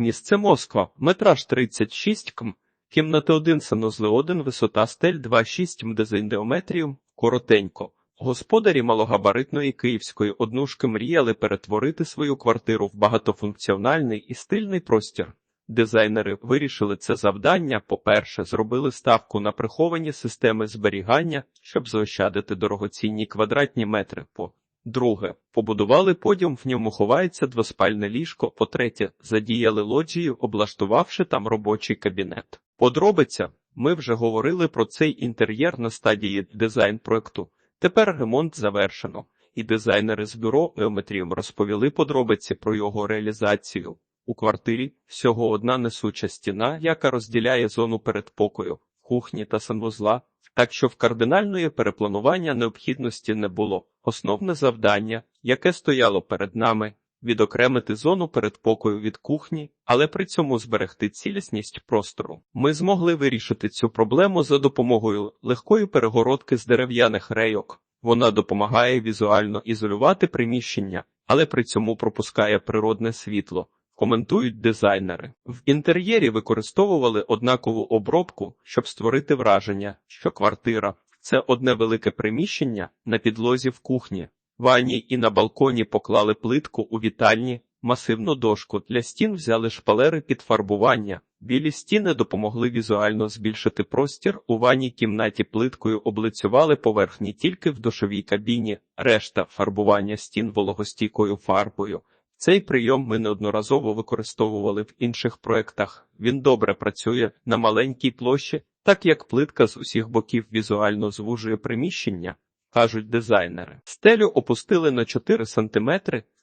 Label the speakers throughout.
Speaker 1: Місце Москва, метраж 36 км, кімнати 1 санузли 1, висота стель 2,6 м дезіндеометріум, коротенько. Господарі малогабаритної київської однушки мріяли перетворити свою квартиру в багатофункціональний і стильний простір. Дизайнери вирішили це завдання. По-перше, зробили ставку на приховані системи зберігання, щоб заощадити дорогоцінні квадратні метри. По друге, побудували подіум, в ньому ховається двоспальне ліжко. По-третє, задіяли лоджію, облаштувавши там робочий кабінет. Подробиця. Ми вже говорили про цей інтер'єр на стадії дизайн проекту. Тепер ремонт завершено, і дизайнери з бюро Еометріум розповіли подробиці про його реалізацію. У квартирі всього одна несуча стіна, яка розділяє зону передпокою, кухні та санвузла, так що в кардинальної перепланування необхідності не було. Основне завдання, яке стояло перед нами, відокремити зону передпокою від кухні, але при цьому зберегти цілісність простору. Ми змогли вирішити цю проблему за допомогою легкої перегородки з дерев'яних рейок. Вона допомагає візуально ізолювати приміщення, але при цьому пропускає природне світло. Коментують дизайнери. В інтер'єрі використовували однакову обробку, щоб створити враження, що квартира це одне велике приміщення на підлозі в кухні. Ванні і на балконі поклали плитку у вітальні, масивну дошку для стін взяли шпалери під фарбування. Білі стіни допомогли візуально збільшити простір. У ванній кімнаті плиткою облицювали поверхні тільки в душовій кабіні, решта фарбування стін вологостійкою фарбою. Цей прийом ми неодноразово використовували в інших проектах. Він добре працює на маленькій площі, так як плитка з усіх боків візуально звужує приміщення, кажуть дизайнери. Стелю опустили на 4 см,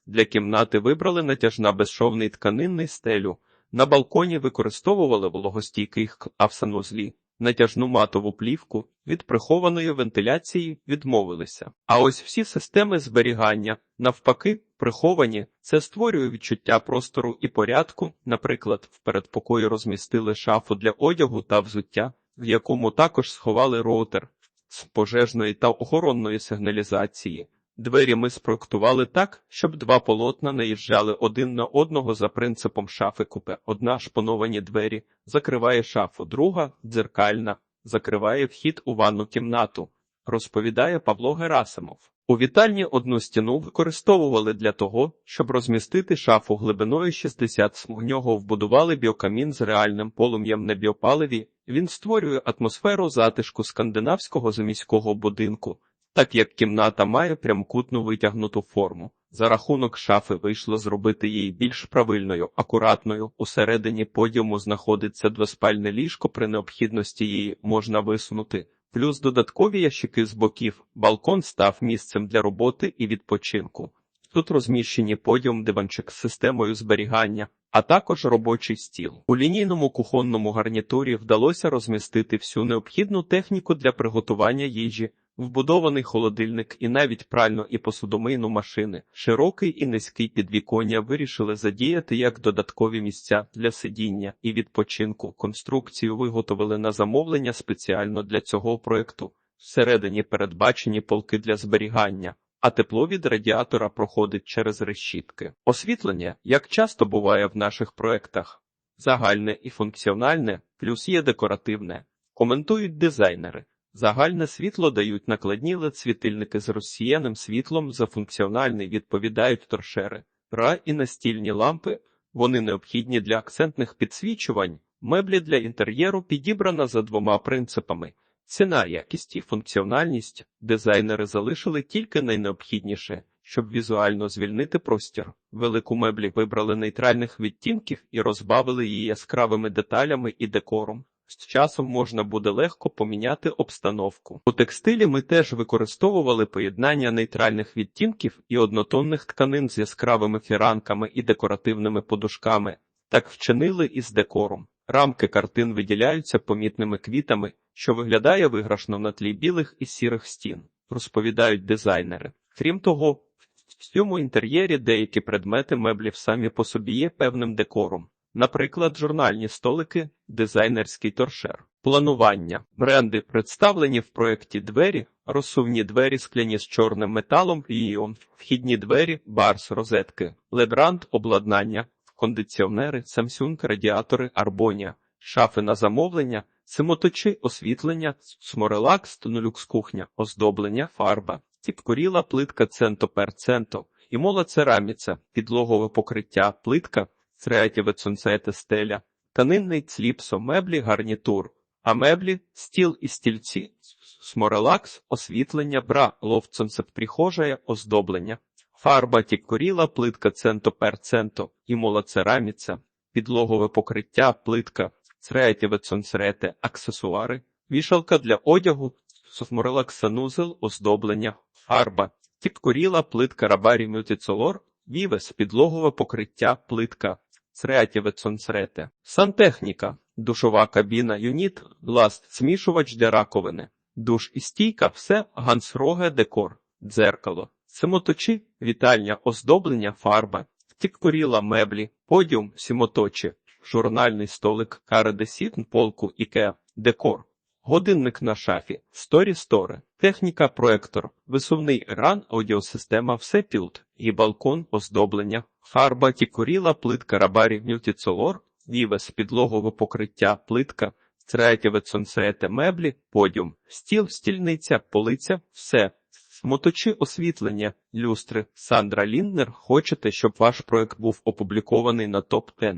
Speaker 1: для кімнати вибрали натяжна безшовний тканинний стелю. На балконі використовували вологостійкий а натяжну матову плівку від прихованої вентиляції відмовилися. А ось всі системи зберігання, навпаки, приховані, це створює відчуття простору і порядку. Наприклад, в передпокої розмістили шафу для одягу та взуття, в якому також сховали роутер з пожежної та охоронної сигналізації. Двері ми спроектували так, щоб два полотна наїжджали один на одного за принципом шафи купе. Одна шпоновані двері закриває шафу, друга дзеркальна, закриває вхід у ванну кімнату, розповідає Павло Герасимов. У вітальні одну стіну використовували для того, щоб розмістити шафу глибиною 60 см. В нього вбудували біокамін з реальним полум'ям на біопаливі. Він створює атмосферу затишку скандинавського заміського будинку. Так як кімната має прямкутну витягнуту форму, за рахунок шафи вийшло зробити її більш правильною, акуратною. Усередині подіуму знаходиться двоспальне ліжко, при необхідності її можна висунути, плюс додаткові ящики з боків. Балкон став місцем для роботи і відпочинку. Тут розміщені подіум диванчик з системою зберігання, а також робочий стіл. У лінійному кухонному гарнітурі вдалося розмістити всю необхідну техніку для приготування їжі. Вбудований холодильник і навіть пральну і посудомийну машини, широкий і низький підвіконня вирішили задіяти як додаткові місця для сидіння і відпочинку. Конструкцію виготовили на замовлення спеціально для цього проекту. Всередині передбачені полки для зберігання, а тепло від радіатора проходить через решітки. Освітлення, як часто буває в наших проектах, загальне і функціональне, плюс є декоративне, коментують дизайнери. Загальне світло дають накладні LED-світильники з розсіяним світлом за функціональний відповідають торшери, ра і настільні лампи. Вони необхідні для акцентних підсвічувань. Меблі для інтер'єру підібрана за двома принципами: ціна, якість і функціональність. Дизайнери залишили тільки найнеобхідніше, щоб візуально звільнити простір. Велику меблі вибрали нейтральних відтінків і розбавили її яскравими деталями і декором. З часом можна буде легко поміняти обстановку. У текстилі ми теж використовували поєднання нейтральних відтінків і однотонних тканин з яскравими фіранками і декоративними подушками. Так вчинили і з декором. Рамки картин виділяються помітними квітами, що виглядає виграшно на тлі білих і сірих стін, розповідають дизайнери. Крім того, в цьому інтер'єрі деякі предмети меблів самі по собі є певним декором. Наприклад, журнальні столики, дизайнерський торшер, планування, бренди представлені в проєкті двері, розсувні двері скляні з чорним металом, іон, вхідні двері, барс, розетки, лебранд, обладнання, кондиціонери, Samsung, радіатори, Арбонія, шафи на замовлення, симоточі, освітлення, сморелакс, тонолюкс кухня, оздоблення, фарба, тіпкоріла, плитка центо пер центо, і мола цераміця, підлогове покриття, плитка, Creative Sunset стеля, танинний цліпсо, меблі, гарнітур, а меблі, стіл і стільці, сморелакс, освітлення, бра, лофтсонсет, прихожая, оздоблення, фарба, тіккоріла, плитка центо пер центо, і мола цераміця, підлогове покриття, плитка, Sunset, аксесуари, вішалка для одягу, сморелакс санузел, оздоблення, фарба, тіпкоріла, плитка рабарі мютицолор, вівес, підлогове покриття, плитка, Сонсрете, сантехніка, душова кабіна, юніт, ласт, змішувач для раковини, душ і стійка, все, гансроге, декор, дзеркало, семоточі, вітальня, оздоблення, фарба, тіккоріла, меблі, подіум, сімоточі, журнальний столик, каредесіт, полку, ікеа, декор. Годинник на шафі, сторі-стори, техніка, проектор, висувний ран, аудіосистема, всепілд, і балкон, оздоблення, фарба, тікоріла, плитка рабарі, мютіцолор, вівес, підлогове покриття, плитка, Creative Sunset, меблі, подіум, стіл, стільниця, полиця, все. Моточі освітлення, люстри, Сандра Ліннер, хочете, щоб ваш проект був опублікований на топ 10